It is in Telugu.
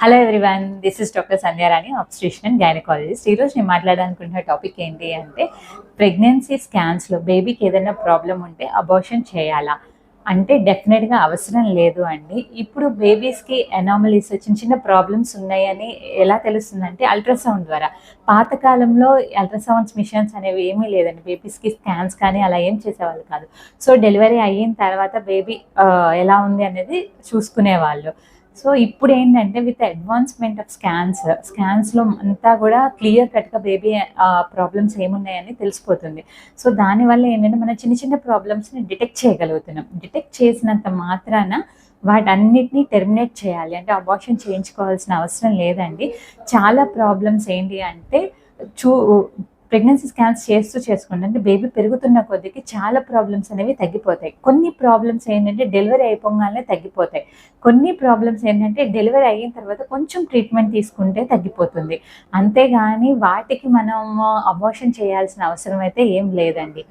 Hello everyone this is doctor Sandhyarani obstetrician and gynaecologist ఈరోజు నేను మాట్లాడాలనుకుంటున్న టాపిక్ ఏంటి అంటే ప్రెగ్నెన్సీ స్కాన్స్లో బేబీకి ఏదైనా ప్రాబ్లం ఉంటే అబార్షన్ చేయాలా? అంటే డెఫినెట్గా అవసరం లేదు అండి. ఇప్పుడు బేబీస్కి ఎనామలీస్ చిన్న చిన్న ప్రాబ్లమ్స్ ఉన్నాయని ఎలా తెలుస్తుందంటే అల్ట్రాసౌండ్ ద్వారా. పాతకాలంలో అల్ట్రాసౌండ్స్ మిషన్స్ అనేవి ఏమీ లేదండి. బేబీస్కి స్కాన్స్ కానీ అలా ఏం చేసేవాళ్ళు కాదు. సో డెలివరీ అయిన తర్వాత బేబీ ఎలా ఉంది అనేది చూసుకునేవాళ్ళు. సో ఇప్పుడు ఏంటంటే విత్ అడ్వాన్స్మెంట్ ఆఫ్ స్కాన్స్ స్కాన్స్లో అంతా కూడా క్లియర్ కట్గా బేబీ ప్రాబ్లమ్స్ ఏమున్నాయని తెలిసిపోతుంది. సో దానివల్ల ఏంటంటే మనం చిన్న చిన్న ప్రాబ్లమ్స్ని డిటెక్ట్ చేయగలుగుతున్నాం. డిటెక్ట్ చేసినంత మాత్రాన వాటన్నిటిని టెర్మినేట్ చేయాలి. అంటే అబార్షన్ చేయించుకోవాల్సిన అవసరం లేదండి. చాలా ప్రాబ్లమ్స్ ఏంటి అంటే చూ ప్రెగ్నెన్సీ స్కాన్స్ చేస్తూ చేసుకోండి. అంటే బేబీ పెరుగుతున్న కొద్దికి చాలా ప్రాబ్లమ్స్ అనేవి తగ్గిపోతాయి. కొన్ని ప్రాబ్లమ్స్ ఏంటంటే డెలివరీ అయిపోగానే తగ్గిపోతాయి. కొన్ని ప్రాబ్లమ్స్ ఏంటంటే డెలివరీ అయిన తర్వాత కొంచెం ట్రీట్మెంట్ తీసుకుంటే తగ్గిపోతుంది. అంతేగాని వాటికి మనం uh, అబార్షన్ చేయాల్సిన అవసరం అయితే ఏం లేదండి.